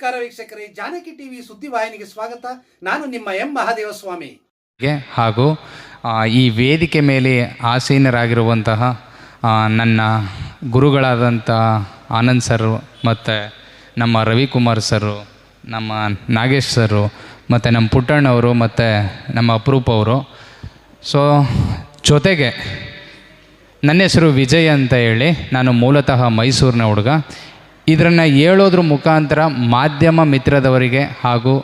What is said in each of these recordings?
ನಮಸ್ಕಾರ ವೀಕ್ಷಕರೇ, ಜಾನಕಿ ಟಿವಿ ಸುದ್ದಿವಾಹಿನಿಗೆ ಸ್ವಾಗತ. ನಾನು ನಿಮ್ಮ ಎಂ. ಮಹಾದೇವ ಸ್ವಾಮಿ ಹಾಗೂ ಈ ವೇದಿಕೆ ಮೇಲೆ ಆಸೀನರಾಗಿರುವಂತಹ ನನ್ನ ಗುರುಗಳಾದಂಥ ಆನಂದ್ ಸರ್ ಮತ್ತು ನಮ್ಮ ರವಿಕುಮಾರ್ ಸರು, ನಮ್ಮ ನಾಗೇಶ್ ಸರು ಮತ್ತು ನಮ್ಮ ಪುಟ್ಟಣ್ಣವರು ಮತ್ತು ನಮ್ಮ ಅಪರೂಪ್ ಅವರು. ಸೊ ಜೊತೆಗೆ ನನ್ನ ಹೆಸರು ವಿಜಯ್ ಅಂತ ಹೇಳಿ, ನಾನು ಮೂಲತಃ ಮೈಸೂರಿನ ಹುಡುಗ. ಇದನ್ನು ಹೇಳೋದ್ರ ಮುಖಾಂತರ ಮಾಧ್ಯಮ ಮಿತ್ರದವರಿಗೆ ಹಾಗೂ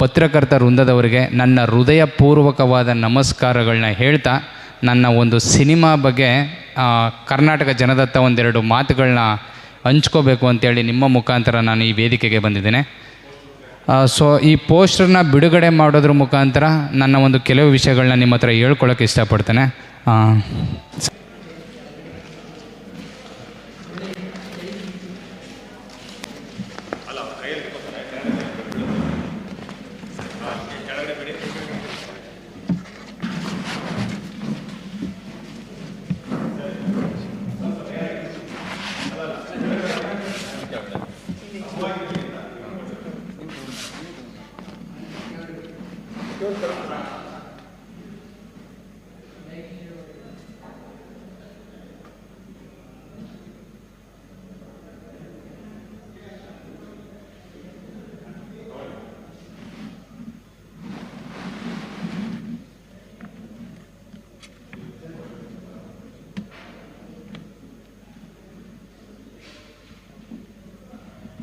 ಪತ್ರಕರ್ತ ವೃಂದದವರಿಗೆ ನನ್ನ ಹೃದಯಪೂರ್ವಕವಾದ ನಮಸ್ಕಾರಗಳನ್ನ ಹೇಳ್ತಾ ನನ್ನ ಒಂದು ಸಿನಿಮಾ ಬಗ್ಗೆ ಕರ್ನಾಟಕ ಜನದತ್ತ ಒಂದೆರಡು ಮಾತುಗಳನ್ನ ಹಂಚ್ಕೋಬೇಕು ಅಂತೇಳಿ ನಿಮ್ಮ ಮುಖಾಂತರ ನಾನು ಈ ವೇದಿಕೆಗೆ ಬಂದಿದ್ದೇನೆ. ಸೊ ಈ ಪೋಸ್ಟರ್ನ ಬಿಡುಗಡೆ ಮಾಡೋದ್ರ ಮುಖಾಂತರ ನನ್ನ ಒಂದು ಕೆಲವು ವಿಷಯಗಳನ್ನ ನಿಮ್ಮ ಹತ್ರ ಹೇಳ್ಕೊಳ್ಳೋಕೆ ಇಷ್ಟಪಡ್ತೇನೆ.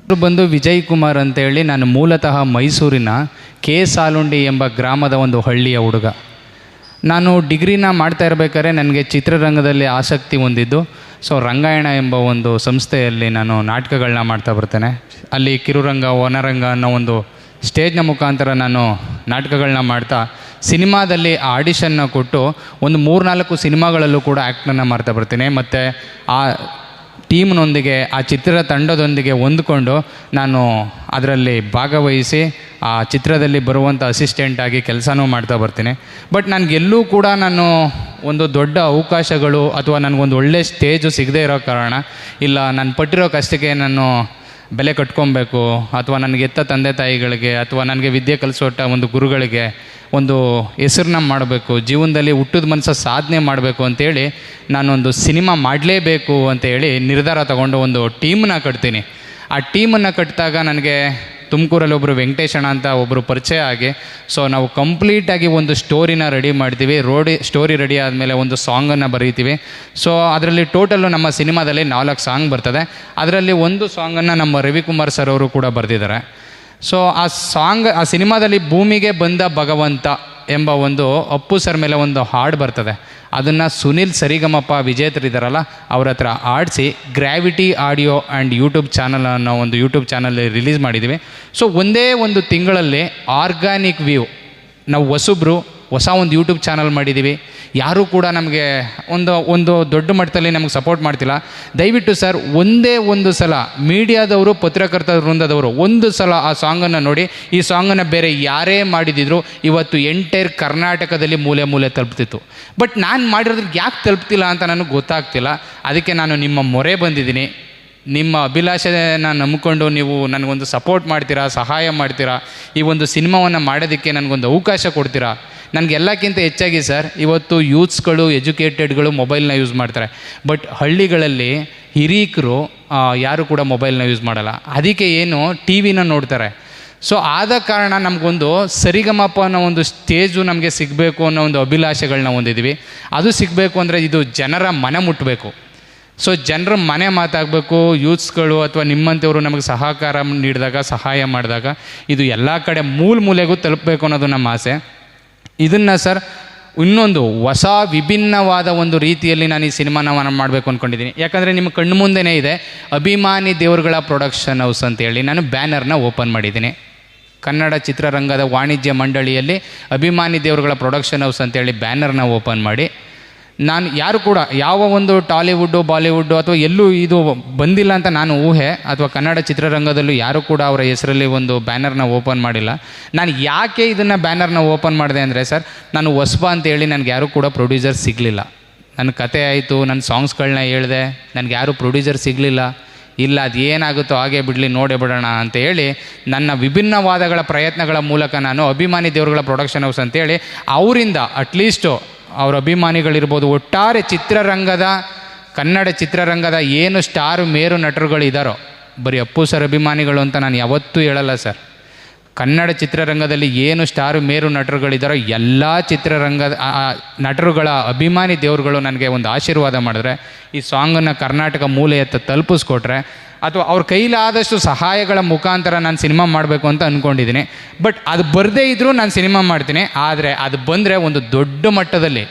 ಹೆಸರು ಬಂದು ವಿಜಯ್ ಕುಮಾರ್ ಅಂತೇಳಿ ನಾನು ಮೂಲತಃ ಮೈಸೂರಿನ ಕೆ ಸಾಲುಂಡಿ ಎಂಬ ಗ್ರಾಮದ ಒಂದು ಹಳ್ಳಿಯ ಹುಡುಗ. ನಾನು ಡಿಗ್ರಿನ ಮಾಡ್ತಾ ಇರಬೇಕಾದ್ರೆ ನನಗೆ ಚಿತ್ರರಂಗದಲ್ಲಿ ಆಸಕ್ತಿ ಹೊಂದಿದ್ದು. ಸೊ, ರಂಗಾಯಣ ಎಂಬ ಒಂದು ಸಂಸ್ಥೆಯಲ್ಲಿ ನಾನು ನಾಟಕಗಳನ್ನ ಮಾಡ್ತಾ ಬರ್ತೇನೆ. ಅಲ್ಲಿ ಕಿರುರಂಗ, ವನರಂಗ ಅನ್ನೋ ಒಂದು ಸ್ಟೇಜ್ನ ಮುಖಾಂತರ ನಾನು ನಾಟಕಗಳನ್ನ ಮಾಡ್ತಾ, ಸಿನಿಮಾದಲ್ಲಿ ಆಡಿಷನ್ನ ಕೊಟ್ಟು ಒಂದು ಮೂರ್ನಾಲ್ಕು ಸಿನಿಮಾಗಳಲ್ಲೂ ಕೂಡ ಆ್ಯಕ್ಟನ್ನು ಮಾಡ್ತಾ ಬರ್ತೀನಿ. ಮತ್ತು ಆ ಟೀಮ್ನೊಂದಿಗೆ, ಆ ಚಿತ್ರ ತಂಡದೊಂದಿಗೆ ಹೊಂದ್ಕೊಂಡು ನಾನು ಅದರಲ್ಲಿ ಭಾಗವಹಿಸಿ, ಆ ಚಿತ್ರದಲ್ಲಿ ಬರುವಂಥ ಅಸಿಸ್ಟೆಂಟಾಗಿ ಕೆಲಸನೂ ಮಾಡ್ತಾ ಬರ್ತೀನಿ. ಬಟ್ ನನಗೆಲ್ಲೂ ಕೂಡ ನಾನು ಒಂದು ದೊಡ್ಡ ಅವಕಾಶಗಳು ಅಥವಾ ನನಗೊಂದು ಒಳ್ಳೆಯ ಸ್ಟೇಜು ಸಿಗದೇ ಇರೋ ಕಾರಣ, ಇಲ್ಲ ನಾನು ಪಟ್ಟಿರೋ ಕಷ್ಟಕ್ಕೆ ನಾನು ಬೆಲೆ ಕಟ್ಕೊಬೇಕು, ಅಥವಾ ನನಗೆ ಎತ್ತ ತಂದೆ ತಾಯಿಗಳಿಗೆ, ಅಥವಾ ನನಗೆ ವಿದ್ಯೆ ಕಲಿಸೋಟ ಒಂದು ಗುರುಗಳಿಗೆ ಒಂದು ಹೆಸರನ್ನ ಮಾಡಬೇಕು, ಜೀವನದಲ್ಲಿ ಹುಟ್ಟಿದ ಮನಸ್ಸ ಸಾಧನೆ ಮಾಡಬೇಕು ಅಂತೇಳಿ ನಾನೊಂದು ಸಿನಿಮಾ ಮಾಡಲೇಬೇಕು ಅಂತ ಹೇಳಿ ನಿರ್ಧಾರ ತಗೊಂಡು ಒಂದು ಟೀಮನ್ನ ಕಟ್ತೀನಿ. ಆ ಟೀಮನ್ನು ಕಟ್ಟಿದಾಗ ನನಗೆ ತುಮಕೂರಲ್ಲಿ ಒಬ್ಬರು ವೆಂಕಟೇಶಣ್ಣ ಅಂತ ಒಬ್ಬರು ಪರಿಚಯ ಆಗಿ. ಸೊ ನಾವು ಕಂಪ್ಲೀಟಾಗಿ ಒಂದು ಸ್ಟೋರಿನ ರೆಡಿ ಮಾಡ್ತೀವಿ. ರೋಡಿ ಸ್ಟೋರಿ ರೆಡಿ ಆದಮೇಲೆ ಒಂದು ಸಾಂಗನ್ನು ಬರೀತೀವಿ. ಸೊ ಅದರಲ್ಲಿ ಟೋಟಲ್ಲು ನಮ್ಮ ಸಿನಿಮಾದಲ್ಲಿ ನಾಲ್ಕು ಸಾಂಗ್ ಬರ್ತದೆ. ಅದರಲ್ಲಿ ಒಂದು ಸಾಂಗನ್ನು ನಮ್ಮ ರವಿಕುಮಾರ್ ಸರ್ ಅವರು ಕೂಡ ಬರೆದಿದ್ದಾರೆ. ಸೊ ಆ ಸಾಂಗ್ ಆ ಸಿನಿಮಾದಲ್ಲಿ ಭೂಮಿಗೆ ಬಂದ ಭಗವಂತ ಎಂಬ ಒಂದು ಅಪ್ಪು ಸರ್ ಮೇಲೆ ಒಂದು ಹಾಡು ಬರ್ತದೆ. ಅದನ್ನು ಸುನಿಲ್ ಸರಿಗಮಪ್ಪ ವಿಜೇತರಿದ್ದಾರಲ್ಲ ಅವ್ರ ಹತ್ರ ಆಡಿಸಿ gravity audio and YouTube channel ಅನ್ನೋ ಒಂದು ಯೂಟ್ಯೂಬ್ ಚಾನಲ್ ರಿಲೀಸ್ ಮಾಡಿದ್ದೀವಿ ಸೊ ಒಂದೇ ಒಂದು ತಿಂಗಳಲ್ಲಿ ಆರ್ಗ್ಯಾನಿಕ್ ವ್ಯೂ ನಾವು ಹೊಸಬ್ರು ಹೊಸ ಒಂದು ಯೂಟ್ಯೂಬ್ ಚಾನಲ್ ಮಾಡಿದ್ದೀವಿ ಯಾರೂ ಕೂಡ ನಮಗೆ ಒಂದು ಒಂದು ದೊಡ್ಡ ಮಟ್ಟದಲ್ಲಿ ನಮಗೆ ಸಪೋರ್ಟ್ ಮಾಡ್ತಿಲ್ಲ. ದಯವಿಟ್ಟು ಸರ್, ಒಂದೇ ಒಂದು ಸಲ ಮೀಡಿಯಾದವರು ಪತ್ರಕರ್ತ ವೃಂದದವರು ಒಂದು ಸಲ ಆ ಸಾಂಗನ್ನು ನೋಡಿ. ಈ ಸಾಂಗನ್ನು ಬೇರೆ ಯಾರೇ ಮಾಡಿದಿದ್ರು ಇವತ್ತು ಎಂಟೈರ್ ಕರ್ನಾಟಕದಲ್ಲಿ ಮೂಲೆ ಮೂಲೆ ತಲುಪ್ತಿತ್ತು. ಬಟ್ ನಾನು ಮಾಡಿರೋದ್ರಿಗೆ ಯಾಕೆ ತಲುಪ್ತಿಲ್ಲ ಅಂತ ನನಗೆ ಗೊತ್ತಾಗ್ತಿಲ್ಲ. ಅದಕ್ಕೆ ನಾನು ನಿಮ್ಮ ಮೊರೆ ಬಂದಿದ್ದೀನಿ. ನಿಮ್ಮ ಅಭಿಲಾಷೆನ ನಂಬಿಕೊಂಡು ನೀವು ನನಗೊಂದು ಸಪೋರ್ಟ್ ಮಾಡ್ತೀರಾ, ಸಹಾಯ ಮಾಡ್ತೀರಾ, ಈ ಒಂದು ಸಿನಿಮಾವನ್ನು ಮಾಡೋದಕ್ಕೆ ನನಗೊಂದು ಅವಕಾಶ ಕೊಡ್ತೀರಾ? ನನಗೆಲ್ಲಕ್ಕಿಂತ ಹೆಚ್ಚಾಗಿ ಸರ್, ಇವತ್ತು ಯೂತ್ಸ್ಗಳು, ಎಜುಕೇಟೆಡ್ಗಳು ಮೊಬೈಲ್ನ ಯೂಸ್ ಮಾಡ್ತಾರೆ. ಬಟ್ ಹಳ್ಳಿಗಳಲ್ಲಿ ಹಿರೀಕರು ಯಾರು ಕೂಡ ಮೊಬೈಲ್ನ ಯೂಸ್ ಮಾಡಲ್ಲ. ಅದಕ್ಕೆ ಏನು ಟಿ ವಿನ ನೋಡ್ತಾರೆ. ಸೊ ಆದ ಕಾರಣ ನಮಗೊಂದು ಸರಿಗಮಪ ಅನ್ನೋ ಒಂದು ಸ್ಟೇಜು ನಮಗೆ ಸಿಗಬೇಕು ಅನ್ನೋ ಒಂದು ಅಭಿಲಾಷೆಗಳನ್ನ ಹೊಂದಿದ್ವಿ. ಅದು ಸಿಗಬೇಕು ಅಂದರೆ ಇದು ಜನರ ಮನ ಮುಟ್ಟಬೇಕು ಸೊ ಜನರ ಮನೆ ಮಾತಾಗಬೇಕು ಯೂತ್ಸ್ಗಳು ಅಥವಾ ನಿಮ್ಮಂಥವರು ನಮಗೆ ಸಹಕಾರ ನೀಡಿದಾಗ, ಸಹಾಯ ಮಾಡಿದಾಗ, ಇದು ಎಲ್ಲ ಕಡೆ ಮೂಲ ಮೂಲೆಗೂ ತಲುಪಬೇಕು ಅನ್ನೋದು ನಮ್ಮ ಆಸೆ. ಇದನ್ನು ಸರ್, ಇನ್ನೊಂದು ಹೊಸ ವಿಭಿನ್ನವಾದ ಒಂದು ರೀತಿಯಲ್ಲಿ ನಾನು ಈ ಸಿನಿಮಾನ ಮಾಡಬೇಕು ಅಂದ್ಕೊಂಡಿದ್ದೀನಿ ಯಾಕಂದರೆ ನಿಮ್ಮ ಕಣ್ಣು ಮುಂದೆನೇ ಇದೆ, ಅಭಿಮಾನಿ ದೇವರುಗಳ ಪ್ರೊಡಕ್ಷನ್ ಹೌಸ್ ಅಂತೇಳಿ ನಾನು ಬ್ಯಾನರ್ನ ಓಪನ್ ಮಾಡಿದ್ದೀನಿ. ಕನ್ನಡ ಚಿತ್ರರಂಗದ ವಾಣಿಜ್ಯ ಮಂಡಳಿಯಲ್ಲಿ ಅಭಿಮಾನಿ ದೇವರುಗಳ ಪ್ರೊಡಕ್ಷನ್ ಹೌಸ್ ಅಂತೇಳಿ ಬ್ಯಾನರ್ನ ಓಪನ್ ಮಾಡಿ ನಾನು ಯಾರು ಕೂಡ ಯಾವ ಒಂದು ಟಾಲಿವುಡ್ಡು, ಬಾಲಿವುಡ್ಡು ಅಥವಾ ಎಲ್ಲೂ ಇದು ಬಂದಿಲ್ಲ ಅಂತ ನಾನು ಊಹೆ, ಅಥವಾ ಕನ್ನಡ ಚಿತ್ರರಂಗದಲ್ಲೂ ಯಾರು ಕೂಡ ಅವರ ಹೆಸರಲ್ಲಿ ಒಂದು ಬ್ಯಾನರ್ನ ಓಪನ್ ಮಾಡಿಲ್ಲ. ನಾನು ಯಾಕೆ ಇದನ್ನು ಬ್ಯಾನರ್ನ ಓಪನ್ ಮಾಡಿದೆ ಅಂದರೆ ಸರ್, ನಾನು ಹೊಸಬ ಅಂತೇಳಿ ನನಗೆ ಯಾರೂ ಕೂಡ ಪ್ರೊಡ್ಯೂಸರ್ ಸಿಗಲಿಲ್ಲ. ನನ್ನ ಕತೆ ಆಯಿತು, ನನ್ನ ಸಾಂಗ್ಸ್ಗಳನ್ನ ಹೇಳಿದೆ, ನನಗೆ ಯಾರೂ ಪ್ರೊಡ್ಯೂಸರ್ ಸಿಗಲಿಲ್ಲ. ಇಲ್ಲ, ಅದು ಏನಾಗುತ್ತೋ ಹಾಗೆ ಬಿಡಲಿ, ನೋಡೇ ಬಿಡೋಣ ಅಂತ ಹೇಳಿ ನನ್ನ ವಿಭಿನ್ನವಾದಗಳ ಪ್ರಯತ್ನಗಳ ಮೂಲಕ ನಾನು ಅಭಿಮಾನಿ ದೇವರುಗಳ ಪ್ರೊಡಕ್ಷನ್ ಹೌಸ್ ಅಂತೇಳಿ ಅವರಿಂದ ಅಟ್ಲೀಸ್ಟು ಅವ್ರ ಅಭಿಮಾನಿಗಳಿರ್ಬೋದು, ಒಟ್ಟಾರೆ ಚಿತ್ರರಂಗದ, ಕನ್ನಡ ಚಿತ್ರರಂಗದ ಏನು ಸ್ಟಾರ್, ಮೇರು ನಟರುಗಳಿದ್ದಾರೋ ಬರೀ ಅಪ್ಪು ಸರ್ ಅಭಿಮಾನಿಗಳು ಅಂತ ನಾನು ಯಾವತ್ತೂ ಹೇಳಲ್ಲ ಸರ್. ಕನ್ನಡ ಚಿತ್ರರಂಗದಲ್ಲಿ ಏನು ಸ್ಟಾರು, ಮೇರು ನಟರುಗಳಿದ್ದಾರೋ ಎಲ್ಲ ಚಿತ್ರರಂಗದ ನಟರುಗಳ ಅಭಿಮಾನಿ ದೇವರುಗಳು ನನಗೆ ಒಂದು ಆಶೀರ್ವಾದ ಮಾಡಿದ್ರೆ, ಈ ಸಾಂಗನ್ನು ಕರ್ನಾಟಕ ಮೂಲೆಯತ್ತ ತಲುಪಿಸ್ಕೊಟ್ರೆ ಅಥವಾ ಅವ್ರ ಕೈಲಾದಷ್ಟು ಸಹಾಯಗಳ ಮುಖಾಂತರ ನಾನು ಸಿನಿಮಾ ಮಾಡಬೇಕು ಅಂತ ಅಂದ್ಕೊಂಡಿದ್ದೀನಿ ಬಟ್ ಅದು ಬರದೇ ಇದ್ದರೂ ನಾನು ಸಿನಿಮಾ ಮಾಡ್ತೀನಿ. ಆದರೆ ಅದು ಬಂದರೆ ಒಂದು ದೊಡ್ಡ ಮಟ್ಟದಲ್ಲಿ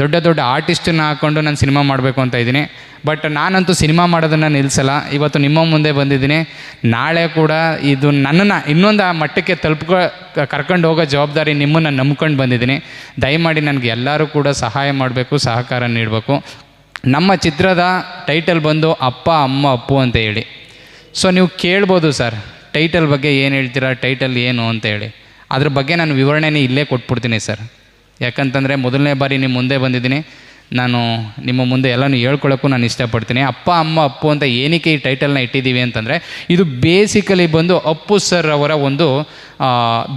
ದೊಡ್ಡ ದೊಡ್ಡ ಆರ್ಟಿಸ್ಟನ್ನ ಹಾಕ್ಕೊಂಡು ನಾನು ಸಿನಿಮಾ ಮಾಡಬೇಕು ಅಂತ ಇದ್ದೀನಿ. ಬಟ್ ನಾನಂತೂ ಸಿನಿಮಾ ಮಾಡೋದನ್ನು ನಿಲ್ಲಿಸಲ್ಲ ಇವತ್ತು ನಿಮ್ಮ ಮುಂದೆ ಬಂದಿದ್ದೀನಿ. ನಾಳೆ ಕೂಡ ಇದು ನನ್ನನ್ನು ಇನ್ನೊಂದು ಆ ಮಟ್ಟಕ್ಕೆ ತಲುಪ್ಕೊ ಕರ್ಕೊಂಡು ಹೋಗೋ ಜವಾಬ್ದಾರಿ ನಿಮ್ಮನ್ನು ನಂಬ್ಕೊಂಡು ಬಂದಿದ್ದೀನಿ. ದಯಮಾಡಿ ನನಗೆ ಎಲ್ಲರೂ ಕೂಡ ಸಹಾಯ ಮಾಡಬೇಕು, ಸಹಕಾರ ನೀಡಬೇಕು. ನಮ್ಮ ಚಿತ್ರದ ಟೈಟಲ್ ಬಂದು ಅಪ್ಪ, ಅಮ್ಮ, ಅಪ್ಪು ಅಂತ ಹೇಳಿ. ಸೊ ನೀವು ಕೇಳ್ಬೋದು ಸರ್ ಟೈಟಲ್ ಬಗ್ಗೆ ಏನು ಹೇಳ್ತೀರಾ ಟೈಟಲ್ ಏನು ಅಂತ ಹೇಳಿ. ಅದ್ರ ಬಗ್ಗೆ ನಾನು ವಿವರಣೆನೇ ಇಲ್ಲೇ ಕೊಟ್ಬಿಡ್ತೀನಿ ಸರ್. ಯಾಕಂತಂದರೆ ಮೊದಲನೇ ಬಾರಿ ನಿಮ್ಮ ಮುಂದೆ ಬಂದಿದ್ದೀನಿ. ನಾನು ನಿಮ್ಮ ಮುಂದೆ ಎಲ್ಲನೂ ಹೇಳ್ಕೊಳ್ಳೋಕ್ಕೂ ನಾನು ಇಷ್ಟಪಡ್ತೀನಿ. ಅಪ್ಪ, ಅಮ್ಮ, ಅಪ್ಪು ಅಂತ ಏನಕ್ಕೆ ಈ ಟೈಟಲ್ನ ಇಟ್ಟಿದ್ದೀವಿ ಅಂತಂದರೆ, ಇದು ಬೇಸಿಕಲಿ ಬಂದು ಅಪ್ಪು ಸರ್ ಅವರ ಒಂದು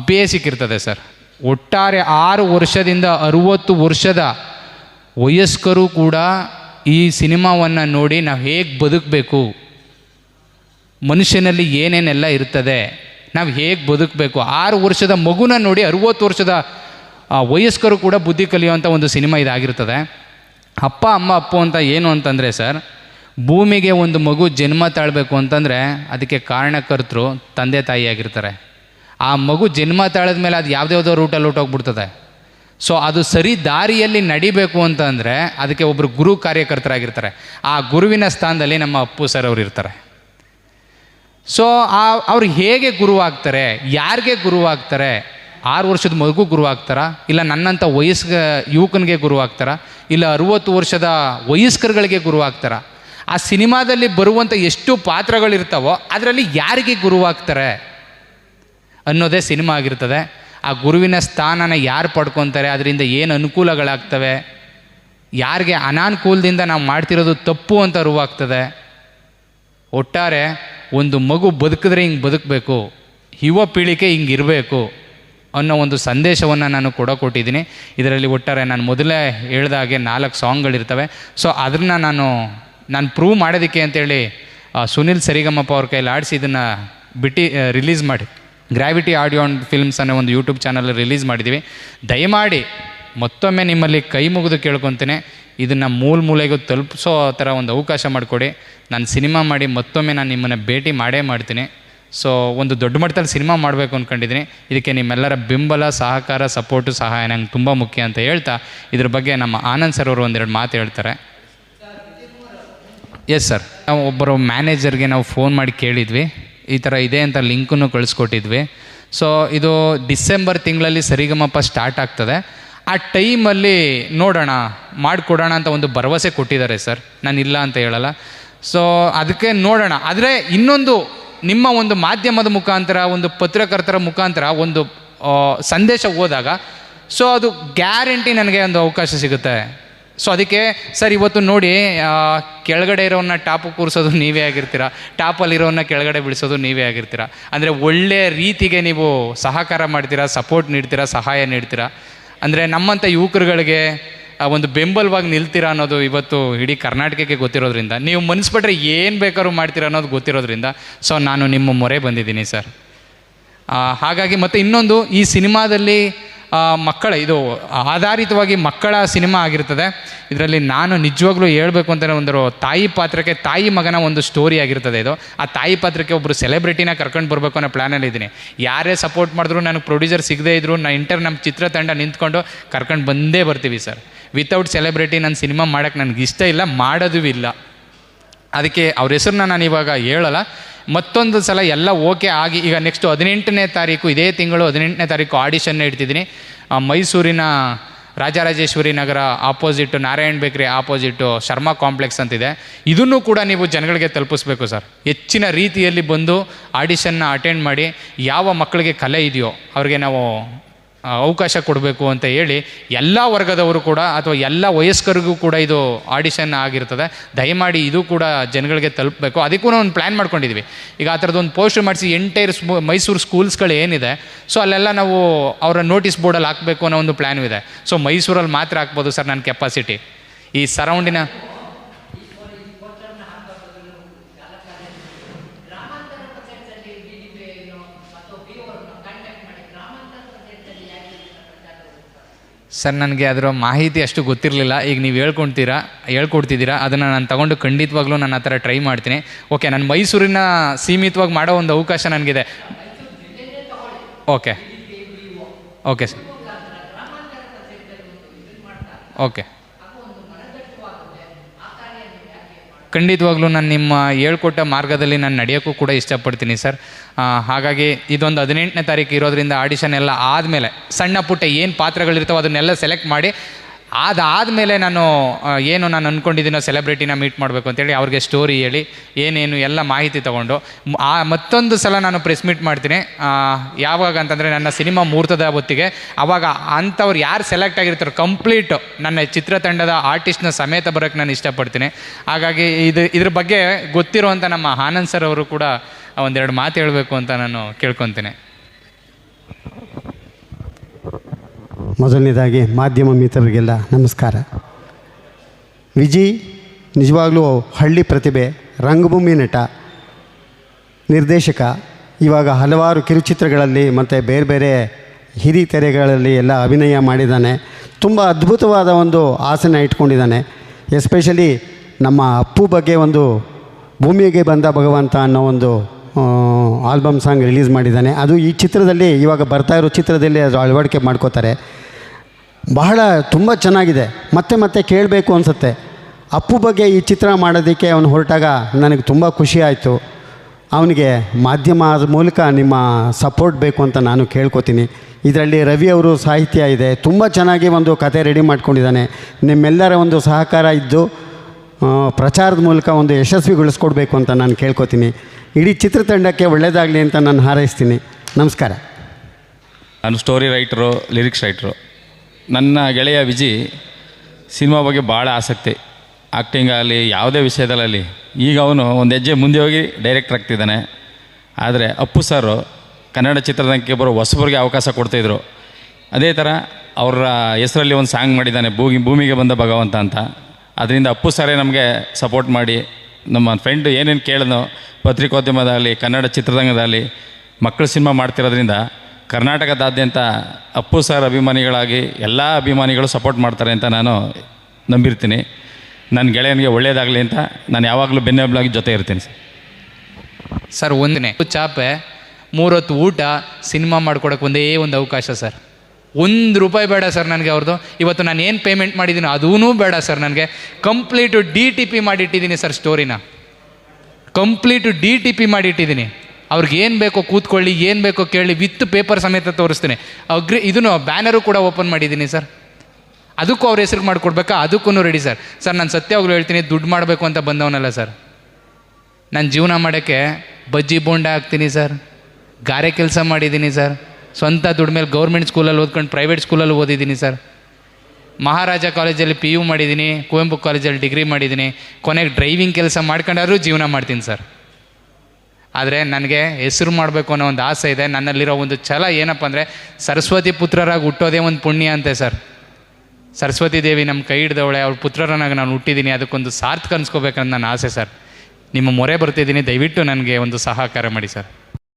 ಬೇಸಿಕ್ ಇರ್ತದೆ ಸರ್. ಒಟ್ಟಾರೆ ಆರು ವರ್ಷದಿಂದ ಅರುವತ್ತು ವರ್ಷದ ವಯಸ್ಕರು ಕೂಡ ಈ ಸಿನಿಮಾವನ್ನು ನೋಡಿ ನಾವು ಹೇಗೆ ಬದುಕಬೇಕು? ಮನುಷ್ಯನಲ್ಲಿ ಏನೇನೆಲ್ಲ ಇರ್ತದೆ? ನಾವು ಹೇಗೆ ಬದುಕಬೇಕು? ಆರು ವರ್ಷದ ಮಗುನ ನೋಡಿ ಅರುವತ್ತು ವರ್ಷದ ವಯಸ್ಕರು ಕೂಡ ಬುದ್ಧಿ ಕಲಿಯುವಂಥ ಒಂದು ಸಿನಿಮಾ ಇದಾಗಿರ್ತದೆ. ಅಪ್ಪ, ಅಮ್ಮ, ಅಪ್ಪು ಅಂತ ಏನು ಅಂತಂದರೆ ಸರ್, ಭೂಮಿಗೆ ಒಂದು ಮಗು ಜನ್ಮ ತಾಳಬೇಕು ಅಂತಂದರೆ ಅದಕ್ಕೆ ಕಾರಣಕರ್ತರು ತಂದೆ ತಾಯಿಯಾಗಿರ್ತಾರೆ. ಆ ಮಗು ಜನ್ಮ ತಾಳದ ಮೇಲೆ ಅದು ಯಾವುದ್ಯಾವುದೋ ರೂಟಲ್ಲಿ ಹೊರ್ಟೋಗ್ಬಿಡ್ತದೆ ಸೊ ಅದು ಸರಿ ದಾರಿಯಲ್ಲಿ ನಡಿಬೇಕು ಅಂತಂದರೆ ಅದಕ್ಕೆ ಒಬ್ಬರು ಗುರು ಕಾರ್ಯಕರ್ತರಾಗಿರ್ತಾರೆ. ಆ ಗುರುವಿನ ಸ್ಥಾನದಲ್ಲಿ ನಮ್ಮ ಅಪ್ಪು ಸರ್ ಅವರು ಇರ್ತಾರೆ. ಸೊ ಆ ಅವ್ರು ಹೇಗೆ ಗುರುವಾಗ್ತಾರೆ, ಯಾರಿಗೆ ಗುರುವಾಗ್ತಾರೆ, ಆರು ವರ್ಷದ ಮಗು ಗುರುವಾಗ್ತಾರಾ, ಇಲ್ಲ ನನ್ನಂಥ ವಯಸ್ಕ ಯುವಕನಿಗೆ ಗುರುವಾಗ್ತಾರಾ, ಇಲ್ಲ ಅರುವತ್ತು ವರ್ಷದ ವಯಸ್ಕರುಗಳಿಗೆ ಗುರುವಾಗ್ತಾರಾ? ಆ ಸಿನಿಮಾದಲ್ಲಿ ಬರುವಂಥ ಎಷ್ಟು ಪಾತ್ರಗಳಿರ್ತಾವೋ, ಅದರಲ್ಲಿ ಯಾರಿಗೆ ಗುರುವಾಗ್ತಾರೆ ಅನ್ನೋದೇ ಸಿನಿಮಾ ಆಗಿರ್ತದೆ. ಆ ಗುರುವಿನ ಸ್ಥಾನನ ಯಾರು ಪಡ್ಕೊತಾರೆ, ಅದರಿಂದ ಏನು ಅನುಕೂಲಗಳಾಗ್ತವೆ? ಯಾರಿಗೆ ಅನಾನುಕೂಲದಿಂದ ನಾವು ಮಾಡ್ತಿರೋದು ತಪ್ಪು ಅಂತ ಅರಿವಾಗ್ತದೆ. ಒಟ್ಟಾರೆ ಒಂದು ಮಗು ಬದುಕಿದ್ರೆ ಹಿಂಗೆ ಬದುಕಬೇಕು, ಯುವ ಪೀಳಿಗೆ ಹಿಂಗಿರಬೇಕು ಅನ್ನೋ ಒಂದು ಸಂದೇಶವನ್ನು ನಾನು ಕೊಡೋ ಕೊಟ್ಟಿದ್ದೀನಿ ಇದರಲ್ಲಿ ಒಟ್ಟಾರೆ ನಾನು ಮೊದಲೇ ಹೇಳಿದ ಹಾಗೆ ನಾಲ್ಕು ಸಾಂಗ್ಗಳಿರ್ತವೆ. ಸೊ ಅದನ್ನು ನಾನು ನಾನು ಪ್ರೂವ್ ಮಾಡೋದಕ್ಕೆ ಅಂತೇಳಿ ಸುನಿಲ್ ಸರಿಗಮ್ಮಪ್ಪ ಅವ್ರ ಕೈಲಿ ಆಡಿಸಿ ಇದನ್ನು ಬಿಟ್ಟು ರಿಲೀಸ್ ಮಾಡಿ. ಗ್ರಾವಿಟಿ ಆಡಿಯೋ ಆ್ಯಂಡ್ ಫಿಲ್ಮ್ಸ್ ಅನ್ನೋ ಒಂದು ಯೂಟ್ಯೂಬ್ ಚಾನಲ್ ರಿಲೀಸ್ ಮಾಡಿದ್ದೀವಿ ದಯಮಾಡಿ ಮತ್ತೊಮ್ಮೆ ನಿಮ್ಮಲ್ಲಿ ಕೈ ಮುಗಿದು ಕೇಳ್ಕೊತೀನಿ. ಇದನ್ನು ಮೂಲ ಮೂಲೆಗೂ ತಲುಪಿಸೋ ಥರ ಒಂದು ಅವಕಾಶ ಮಾಡಿಕೊಡಿ. ನಾನು ಸಿನಿಮಾ ಮಾಡಿ ಮತ್ತೊಮ್ಮೆ ನಾನು ನಿಮ್ಮನ್ನು ಭೇಟಿ ಮಾಡೇ ಮಾಡ್ತೀನಿ. ಸೊ ಒಂದು ದೊಡ್ಡ ಮಟ್ಟದಲ್ಲಿ ಸಿನಿಮಾ ಮಾಡಬೇಕು ಅಂದ್ಕೊಂಡಿದ್ದೀನಿ ಇದಕ್ಕೆ ನಿಮ್ಮೆಲ್ಲರ ಬೆಂಬಲ, ಸಹಕಾರ ಸಪೋರ್ಟು ಸಹಾಯ ನಂಗೆ ತುಂಬ ಮುಖ್ಯ ಅಂತ ಹೇಳ್ತಾ, ಇದ್ರ ಬಗ್ಗೆ ನಮ್ಮ ಆನಂದ್ ಸರ್ ಅವರು ಒಂದೆರಡು ಮಾತು ಹೇಳ್ತಾರೆ. ಎಸ್ ಸರ್ ನಾವು ಒಬ್ಬರು ಮ್ಯಾನೇಜರ್ಗೆ ನಾವು ಫೋನ್ ಮಾಡಿ ಕೇಳಿದ್ವಿ. ಈ ಥರ ಇದೆ ಅಂತ ಲಿಂಕನ್ನು ಕಳಿಸ್ಕೊಟ್ಟಿದ್ವಿ. ಸೊ ಇದು ಡಿಸೆಂಬರ್ ತಿಂಗಳಲ್ಲಿ ಸರಿಗಮಪ ಸ್ಟಾರ್ಟ್ ಆಗ್ತದೆ. ಆ ಟೈಮಲ್ಲಿ ನೋಡೋಣ, ಮಾಡಿಕೊಡೋಣ ಅಂತ ಒಂದು ಭರವಸೆ ಕೊಟ್ಟಿದ್ದಾರೆ ಸರ್. ನಾನು ಇಲ್ಲ ಅಂತ ಹೇಳಲ್ಲ. ಸೊ ಅದಕ್ಕೆ ನೋಡೋಣ. ಆದರೆ ಇನ್ನೊಂದು ನಿಮ್ಮ ಒಂದು ಮಾಧ್ಯಮದ ಮುಖಾಂತರ, ಒಂದು ಪತ್ರಕರ್ತರ ಮುಖಾಂತರ ಒಂದು ಸಂದೇಶ ಹೋದಾಗ ಸೊ ಅದು ಗ್ಯಾರಂಟಿ ನನಗೆ ಒಂದು ಅವಕಾಶ ಸಿಗುತ್ತೆ. ಸೊ ಅದಕ್ಕೆ ಸರ್, ಇವತ್ತು ನೋಡಿ ಕೆಳಗಡೆ ಇರೋನ್ನ ಟಾಪು ಕೂರಿಸೋದು ನೀವೇ ಆಗಿರ್ತೀರ? ಟಾಪಲ್ಲಿರೋನ್ನ ಕೆಳಗಡೆ ಬಿಡಿಸೋದು ನೀವೇ ಆಗಿರ್ತೀರ? ಅಂದರೆ ಒಳ್ಳೆಯ ರೀತಿಗೆ ನೀವು ಸಹಕಾರ ಮಾಡ್ತೀರಾ ಸಪೋರ್ಟ್ ನೀಡ್ತೀರಾ, ಸಹಾಯ ನೀಡ್ತೀರಾ? ಅಂದರೆ ನಮ್ಮಂಥ ಯುವಕರುಗಳಿಗೆ ಒಂದು ಬೆಂಬಲವಾಗಿ ನಿಲ್ತೀರಾ ಅನ್ನೋದು ಇವತ್ತು ಇಡೀ ಕರ್ನಾಟಕಕ್ಕೆ ಗೊತ್ತಿರೋದ್ರಿಂದ, ನೀವು ಮನಸ್ಬಿಟ್ರೆ ಏನು ಬೇಕಾದ್ರೂ ಮಾಡ್ತೀರಾ ಅನ್ನೋದು ಗೊತ್ತಿರೋದ್ರಿಂದ ಸೊ ನಾನು ನಿಮ್ಮ ಮೊರೆ ಬಂದಿದ್ದೀನಿ ಸರ್. ಹಾಗಾಗಿ ಮತ್ತು ಇನ್ನೊಂದು, ಈ ಸಿನಿಮಾದಲ್ಲಿ ಮಕ್ಕಳ, ಇದು ಆಧಾರಿತವಾಗಿ ಮಕ್ಕಳ ಸಿನಿಮಾ ಆಗಿರ್ತದೆ. ಇದರಲ್ಲಿ ನಾನು ನಿಜವಾಗ್ಲೂ ಹೇಳಬೇಕು ಅಂತಲೇ ಒಂದು ತಾಯಿ ಪಾತ್ರಕ್ಕೆ, ತಾಯಿ ಮಗನ ಒಂದು ಸ್ಟೋರಿ ಆಗಿರ್ತದೆ ಇದು. ಆ ತಾಯಿ ಪಾತ್ರಕ್ಕೆ ಒಬ್ಬರು ಸೆಲೆಬ್ರಿಟಿನ ಕರ್ಕೊಂಡು ಬರಬೇಕು ಅನ್ನೋ ಪ್ಲ್ಯಾನಲ್ಲಿ ಇದ್ದೀನಿ. ಯಾರೇ ಸಪೋರ್ಟ್ ಮಾಡಿದ್ರು ನನಗೆ ಪ್ರೊಡ್ಯೂಸರ್ ಸಿಗದೇ ಇದ್ರು ನಾನು ಇಂಟರ್ ನಮ್ಮ ಚಿತ್ರತಂಡ ನಿಂತ್ಕೊಂಡು ಕರ್ಕೊಂಡು ಬಂದೇ ಬರ್ತೀವಿ ಸರ್. ವಿತೌಟ್ ಸೆಲೆಬ್ರಿಟಿ ನನ್ನ ಸಿನಿಮಾ ಮಾಡೋಕ್ಕೆ ನನಗೆ ಇಷ್ಟ ಇಲ್ಲ, ಮಾಡೋದೂ ಇಲ್ಲ. ಅದಕ್ಕೆ ಅವ್ರ ಹೆಸರನ್ನ ನಾನು ಇವಾಗ ಹೇಳಲ್ಲ. ಮತ್ತೊಂದು ಸಲ ಎಲ್ಲ ಓಕೆ ಆಗಿ ಈಗ ನೆಕ್ಸ್ಟ್ ಹದಿನೆಂಟನೇ ತಾರೀಕು, ಇದೇ ತಿಂಗಳು ಹದಿನೆಂಟನೇ ತಾರೀಕು ಆಡಿಷನ್ನ ಇಡ್ತಿದ್ದೀನಿ. ಮೈಸೂರಿನ ರಾಜರಾಜೇಶ್ವರಿ ನಗರ ಆಪೋಸಿಟ್ ನಾರಾಯಣ್ ಬೇಕ್ರಿ ಆಪೋಸಿಟ್ ಶರ್ಮಾ ಕಾಂಪ್ಲೆಕ್ಸ್ ಅಂತಿದೆ. ಇದನ್ನು ಕೂಡ ನೀವು ಜನಗಳಿಗೆ ತಲುಪಿಸ್ಬೇಕು ಸರ್. ಹೆಚ್ಚಿನ ರೀತಿಯಲ್ಲಿ ಬಂದು ಆಡಿಷನ್ನ ಅಟೆಂಡ್ ಮಾಡಿ, ಯಾವ ಮಕ್ಕಳಿಗೆ ಕಲೆ ಇದೆಯೋ ಅವ್ರಿಗೆ ನಾವು ಅವಕಾಶ ಕೊಡಬೇಕು ಅಂತ ಹೇಳಿ ಎಲ್ಲ ವರ್ಗದವರು ಕೂಡ ಅಥವಾ ಎಲ್ಲ ವಯಸ್ಕರಿಗೂ ಕೂಡ ಇದು ಆಡಿಷನ್ ಆಗಿರ್ತದೆ. ದಯಮಾಡಿ ಇದು ಕೂಡ ಜನಗಳಿಗೆ ತಲುಪಬೇಕು. ಅದಕ್ಕೂ ಒಂದು ಪ್ಲ್ಯಾನ್ ಮಾಡ್ಕೊಂಡಿದ್ವಿ. ಈಗ ಆ ಥರದ್ದು ಒಂದು ಪೋಸ್ಟರ್ ಮಾಡಿಸಿ ಎಂಟೈರ್ ಮೈಸೂರು ಸ್ಕೂಲ್ಸ್ಗಳು ಏನಿದೆ ಸೊ ಅಲ್ಲೆಲ್ಲ ನಾವು ಅವರ ನೋಟಿಸ್ ಬೋರ್ಡಲ್ಲಿ ಹಾಕಬೇಕು ಅನ್ನೋ ಒಂದು ಪ್ಲ್ಯಾನ್ ಇದೆ. ಸೊ ಮೈಸೂರಲ್ಲಿ ಮಾತ್ರ ಹಾಕ್ಬೋದು ಸರ್ ನನ್ನ ಕೆಪಾಸಿಟಿ ಈ ಸರೌಂಡಿನ ಸರ್, ನನಗೆ ಅದರ ಮಾಹಿತಿ ಅಷ್ಟು ಗೊತ್ತಿರಲಿಲ್ಲ. ಈಗ ನೀವು ಹೇಳ್ಕೊಳ್ತೀರಾ ಹೇಳ್ಕೊಡ್ತಿದ್ದೀರಾ, ಅದನ್ನು ನಾನು ತಗೊಂಡು ಖಂಡಿತವಾಗ್ಲೂ ನಾನು ಆ ಥರ ಟ್ರೈ ಮಾಡ್ತೀನಿ. ಓಕೆ, ನಾನು ಮೈಸೂರಿನ ಸೀಮಿತವಾಗಿ ಮಾಡೋ ಒಂದು ಅವಕಾಶ ನನಗಿದೆ. ಓಕೆ. Okay sir. ಓಕೆ. ಖಂಡಿತವಾಗ್ಲೂ ನಾನು ನಿಮ್ಮ ಹೇಳ್ಕೊಟ್ಟ ಮಾರ್ಗದಲ್ಲಿ ನಾನು ನಡೆಯೋಕ್ಕೂ ಕೂಡ ಇಷ್ಟಪಡ್ತೀನಿ, ಸರ್. ಹಾಗಾಗಿ ಇದೊಂದು ಹದಿನೆಂಟನೇ ತಾರೀಕು ಇರೋದ್ರಿಂದ ಆಡಿಷನ್ ಎಲ್ಲ ಆದಮೇಲೆ ಸಣ್ಣ ಪುಟ್ಟ ಏನು ಪಾತ್ರಗಳಿರ್ತಾವೆ ಅದನ್ನೆಲ್ಲ ಸೆಲೆಕ್ಟ್ ಮಾಡಿ ಅದಾದಮೇಲೆ ನಾನು ಏನು ನಾನು ಅಂದ್ಕೊಂಡಿದ್ದೀನೋ ಸೆಲೆಬ್ರಿಟಿನ ಮೀಟ್ ಮಾಡಬೇಕು ಅಂತೇಳಿ ಅವ್ರಿಗೆ ಸ್ಟೋರಿ ಹೇಳಿ, ಏನೇನು ಎಲ್ಲ ಮಾಹಿತಿ ತೊಗೊಂಡು ಆ ಮತ್ತೊಂದು ಸಲ ನಾನು ಪ್ರೆಸ್ ಮೀಟ್ ಮಾಡ್ತೀನಿ. ಯಾವಾಗ ಅಂತಂದರೆ ನನ್ನ ಸಿನಿಮಾ ಮುಹೂರ್ತದ ಹೊತ್ತಿಗೆ, ಅವಾಗ ಅಂಥವ್ರು ಯಾರು ಸೆಲೆಕ್ಟ್ ಆಗಿರ್ತಾರೋ ಕಂಪ್ಲೀಟ್ ನನ್ನ ಚಿತ್ರತಂಡದ ಆರ್ಟಿಸ್ಟ್ನ ಸಮೇತ ಬರೋಕ್ಕೆ ನಾನು ಇಷ್ಟಪಡ್ತೀನಿ. ಹಾಗಾಗಿ ಇದು, ಇದ್ರ ಬಗ್ಗೆ ಗೊತ್ತಿರುವಂಥ ನಮ್ಮ ಆನಂದ್ ಸರ್ ಅವರು ಕೂಡ ಒಂದೆರಡು ಮಾತು ಹೇಳಬೇಕು ಅಂತ ನಾನು ಕೇಳ್ಕೊತೀನಿ. ಮೊದಲನೇದಾಗಿ ಮಾಧ್ಯಮ ಮಿತ್ರರಿಗೆಲ್ಲ ನಮಸ್ಕಾರ. ವಿಜಿ, ನಿಜವಾಗ್ಲೂ ಹಳ್ಳಿ ಪ್ರತಿಭೆ, ರಂಗಭೂಮಿ ನಟ, ನಿರ್ದೇಶಕ, ಇವಾಗ ಹಲವಾರು ಕಿರುಚಿತ್ರಗಳಲ್ಲಿ ಮತ್ತು ಬೇರೆ ಬೇರೆ ಹಿರಿ ತೆರೆಗಳಲ್ಲಿ ಎಲ್ಲ ಅಭಿನಯ ಮಾಡಿದ್ದಾನೆ. ತುಂಬ ಅದ್ಭುತವಾದ ಒಂದು ಆಸನ ಇಟ್ಕೊಂಡಿದ್ದಾನೆ. ಎಸ್ಪೆಷಲಿ ನಮ್ಮ ಅಪ್ಪು ಬಗ್ಗೆ ಒಂದು ಭೂಮಿಗೆ ಬಂದ ಭಗವಂತ ಅನ್ನೋ ಒಂದು ಆಲ್ಬಮ್ ಸಾಂಗ್ ರಿಲೀಸ್ ಮಾಡಿದ್ದಾನೆ. ಅದು ಈ ಚಿತ್ರದಲ್ಲಿ ಇವಾಗ ಬರ್ತಾ ಇರೋ ಚಿತ್ರದಲ್ಲಿ ಅದು ಅಳವಡಿಕೆ ಮಾಡ್ಕೋತಾರೆ. ಬಹಳ ತುಂಬ ಚೆನ್ನಾಗಿದೆ. ಮತ್ತೆ ಮತ್ತೆ ಕೇಳಬೇಕು ಅನಿಸುತ್ತೆ. ಅಪ್ಪು ಬಗ್ಗೆ ಈ ಚಿತ್ರ ಮಾಡೋದಕ್ಕೆ ಅವನು ಹೊರಟಾಗ ನನಗೆ ತುಂಬ ಖುಷಿ ಆಯಿತು. ಅವನಿಗೆ ಮಾಧ್ಯಮದ ಮೂಲಕ ನಿಮ್ಮ ಸಪೋರ್ಟ್ ಬೇಕು ಅಂತ ನಾನು ಕೇಳ್ಕೊತೀನಿ. ಇದರಲ್ಲಿ ರವಿ ಅವರು ಸಾಹಿತ್ಯ ಇದೆ. ತುಂಬ ಚೆನ್ನಾಗಿ ಒಂದು ಕತೆ ರೆಡಿ ಮಾಡ್ಕೊಂಡಿದ್ದಾನೆ. ನಿಮ್ಮೆಲ್ಲರ ಒಂದು ಸಹಕಾರ ಇದ್ದು ಪ್ರಚಾರದ ಮೂಲಕ ಒಂದು ಯಶಸ್ವಿಗೊಳಿಸ್ಕೊಡ್ಬೇಕು ಅಂತ ನಾನು ಕೇಳ್ಕೊತೀನಿ. ಇಡೀ ಚಿತ್ರತಂಡಕ್ಕೆ ಒಳ್ಳೆಯದಾಗಲಿ ಅಂತ ನಾನು ಹಾರೈಸ್ತೀನಿ. ನಮಸ್ಕಾರ. ನಾನು ಸ್ಟೋರಿ ರೈಟರು ಲಿರಿಕ್ಸ್ ರೈಟರು ನನ್ನ ಗೆಳೆಯ ವಿಜಿ ಸಿನಿಮಾ ಬಗ್ಗೆ ಭಾಳ ಆಸಕ್ತಿ. ಆ್ಯಕ್ಟಿಂಗ್ ಆಗಲಿ, ಯಾವುದೇ ವಿಷಯದಲ್ಲಿ ಈಗ ಅವನು ಒಂದು ಹೆಜ್ಜೆ ಮುಂದೆ ಹೋಗಿ ಡೈರೆಕ್ಟರ್ ಆಗ್ತಿದ್ದಾನೆ. ಆದರೆ ಅಪ್ಪು ಸರು ಕನ್ನಡ ಚಿತ್ರರಂಗಕ್ಕೆ ಬರೋ ಹೊಸಬರಿಗೆ ಅವಕಾಶ ಕೊಡ್ತಾಯಿದ್ರು ಅದೇ ಥರ ಅವರ ಹೆಸರಲ್ಲಿ ಒಂದು ಸಾಂಗ್ ಮಾಡಿದ್ದಾನೆ, ಭೂಮಿ, ಭೂಮಿಗೆ ಬಂದ ಭಗವಂತ ಅಂತ. ಅದರಿಂದ ಅಪ್ಪು ಸರೇ ನಮಗೆ ಸಪೋರ್ಟ್ ಮಾಡಿ, ನಮ್ಮ ಫ್ರೆಂಡ್ ಏನೇನು ಕೇಳಿದ್ನೋ ಪತ್ರಿಕೋದ್ಯಮದಲ್ಲಿ ಕನ್ನಡ ಚಿತ್ರರಂಗದಲ್ಲಿ ಮಕ್ಕಳು ಸಿನಿಮಾ ಮಾಡ್ತಿರೋದ್ರಿಂದ ಕರ್ನಾಟಕದಾದ್ಯಂತ ಅಪ್ಪು ಸರ್ ಅಭಿಮಾನಿಗಳಾಗಿ ಎಲ್ಲ ಅಭಿಮಾನಿಗಳು ಸಪೋರ್ಟ್ ಮಾಡ್ತಾರೆ ಅಂತ ನಾನು ನಂಬಿರ್ತೀನಿ. ನನ್ನ ಗೆಳೆಯನಿಗೆ ಒಳ್ಳೆಯದಾಗಲಿ ಅಂತ ನಾನು ಯಾವಾಗಲೂ ಬೆನ್ನೆಬ್ಲಾಗಿ ಜೊತೆ ಇರ್ತೀನಿ ಸರ್. ಸರ್, ಒಂದನೇ ಚಾಪೆ, ಮೂರೊತ್ತು ಊಟ, ಸಿನಿಮಾ ಮಾಡ್ಕೊಡೋಕೆ ಒಂದೇ ಒಂದು ಅವಕಾಶ ಸರ್. ಒಂದು ರೂಪಾಯಿ ಬೇಡ ಸರ್ ನನಗೆ ಅವ್ರದ್ದು ಇವತ್ತು ನಾನು ಏನು ಪೇಮೆಂಟ್ ಮಾಡಿದ್ದೀನಿ ಅದೂ ಬೇಡ ಸರ್ ನನಗೆ. ಕಂಪ್ಲೀಟು ಡಿ ಟಿ ಪಿ ಮಾಡಿಟ್ಟಿದ್ದೀನಿ ಸರ್ ಸ್ಟೋರಿನ ಕಂಪ್ಲೀಟು ಡಿ ಟಿ ಪಿ ಮಾಡಿಟ್ಟಿದ್ದೀನಿ. ಅವ್ರಿಗೆ ಏನು ಬೇಕೋ ಕೂತ್ಕೊಳ್ಳಿ, ಏನು ಬೇಕೋ ಕೇಳಿ ವಿತ್ ಪೇಪರ್ ಸಮೇತ ತೋರಿಸ್ತೀನಿ. ಅಗ್ರಿ ಇದನ್ನು ಬ್ಯಾನರು ಕೂಡ ಓಪನ್ ಮಾಡಿದ್ದೀನಿ ಸರ್. ಅದಕ್ಕೂ ಅವ್ರ ಹೆಸ್ರಿಗೆ ಮಾಡಿಕೊಡ್ಬೇಕಾ? ಅದಕ್ಕೂ ರೆಡಿ ಸರ್. ಸರ್, ನಾನು ಸತ್ಯವಾಗ್ಲೂ ಹೇಳ್ತೀನಿ, ದುಡ್ಡು ಮಾಡಬೇಕು ಅಂತ ಬಂದವನಲ್ಲ ಸರ್. ನಾನು ಜೀವನ ಮಾಡೋಕ್ಕೆ ಬಜ್ಜಿ ಬೋಂಡ ಹಾಕ್ತೀನಿ ಸರ್. ಗಾರೆ ಕೆಲಸ ಮಾಡಿದ್ದೀನಿ ಸರ್. ಸ್ವಂತ ದುಡ್ಡು ಮೇಲೆ ಗೌರ್ಮೆಂಟ್ ಸ್ಕೂಲಲ್ಲಿ ಓದ್ಕೊಂಡು ಪ್ರೈವೇಟ್ ಸ್ಕೂಲಲ್ಲಿ ಓದಿದ್ದೀನಿ ಸರ್. ಮಹಾರಾಜ ಕಾಲೇಜಲ್ಲಿ ಪಿ ಯು ಮಾಡಿದ್ದೀನಿ, ಕುವೆಂಪು ಕಾಲೇಜಲ್ಲಿ ಡಿಗ್ರಿ ಮಾಡಿದ್ದೀನಿ, ಕೊನೆಗೆ ಡ್ರೈವಿಂಗ್ ಕೆಲಸ ಮಾಡ್ಕೊಂಡಾದ್ರೂ ಜೀವನ ಮಾಡ್ತೀನಿ ಸರ್. ಆದರೆ ನನಗೆ ಹೆಸರು ಮಾಡಬೇಕು ಅನ್ನೋ ಒಂದು ಆಸೆ ಇದೆ. ನನ್ನಲ್ಲಿರೋ ಒಂದು ಛಲ ಏನಪ್ಪ ಅಂದರೆ ಸರಸ್ವತಿ ಪುತ್ರರಾಗಿ ಹುಟ್ಟೋದೇ ಒಂದು ಪುಣ್ಯ ಅಂತೆ ಸರ್. ಸರಸ್ವತಿ ದೇವಿ ನಮ್ಮ ಕೈ ಹಿಡ್ದವಳೆ ಅವ್ರ ಪುತ್ರರನ್ನಾಗಿ ನಾನು ಹುಟ್ಟಿದ್ದೀನಿ ಅದಕ್ಕೊಂದು ಸಾರ್ಥಕ ಅನ್ಸ್ಕೋಬೇಕಂತ ನನ್ನ ಆಸೆ ಸರ್. ನಿಮ್ಮ ಮೊರೆ ಬರ್ತಿದ್ದೀನಿ ದಯವಿಟ್ಟು ನನಗೆ ಒಂದು ಸಹಕಾರ ಮಾಡಿ ಸರ್.